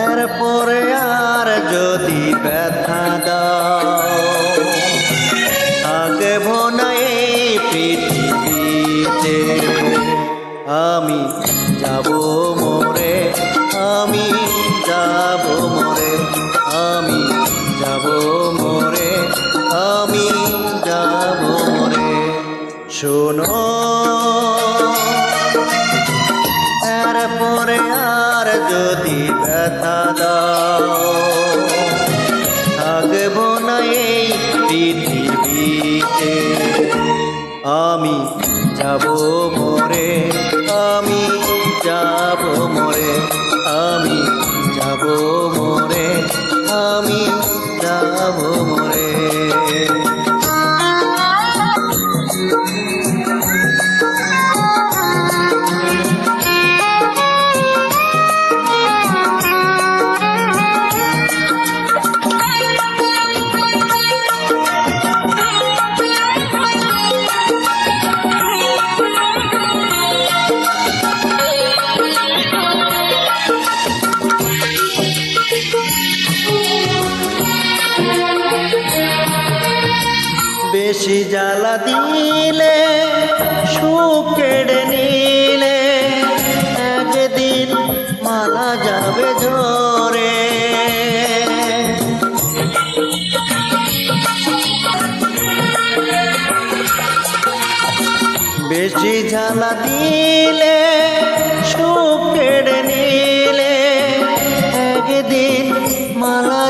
এরপরে আর যদি ব্যথা দাও ব্যথা দাও। থাকব না এই পৃথিবীতে। আমি যাব মরে আমি যাব মরে। বেশি জ্বালা দিলে সুখ কেড়ে নিলে। একদিন মারা যাবে ঝরে বেশি জ্বালা দিলে সুখ কেড়ে নিলে। একদিন মারা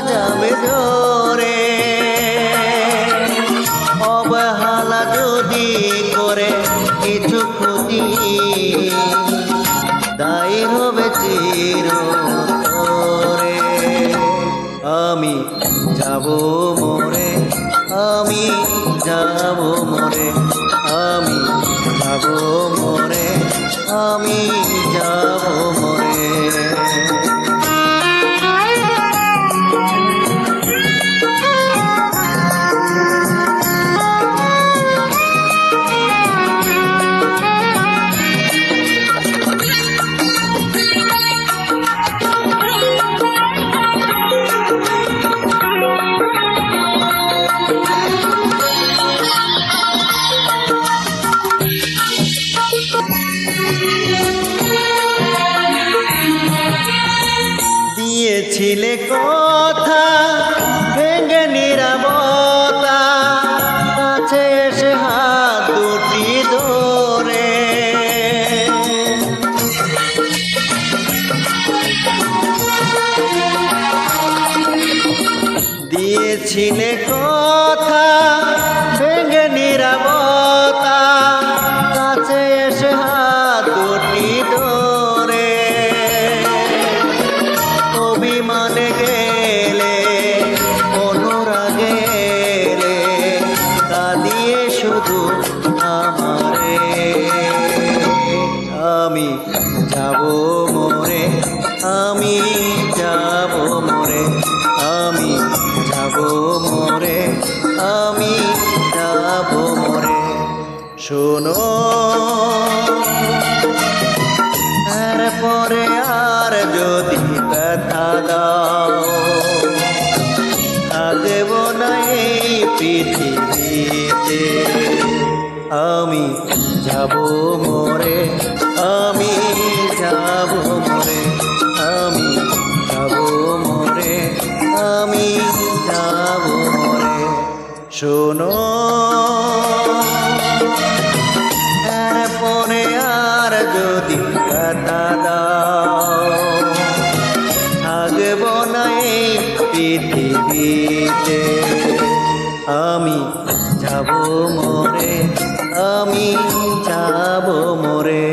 হবে চির আমি যাব মরে আমি যাব মরে আমি যাব মরে আমি যাব মরে। দিয়েছিলে কথা ভেঙে নিরাবতা কাছে এসে হাত দুটি ধরে। দিয়েছিলে কথা কাঁদিয়ে আমারে। আমি যাব মরে, আমি যাব মরে, আমি যাব মরে, আমি যাব মরে। শোনো। পরে আর যদি ব্যথা দাও, থাকব না এই পৃথিবীতে আমি যাব মরে, আমি যাব মরে, আমি যাব মরে, আমি যাব মরে। শোনো পরে আর যদি কথা দাও, থাকব না এই পৃথিবীতে, আমি যাব মরে আমি যাব মরে।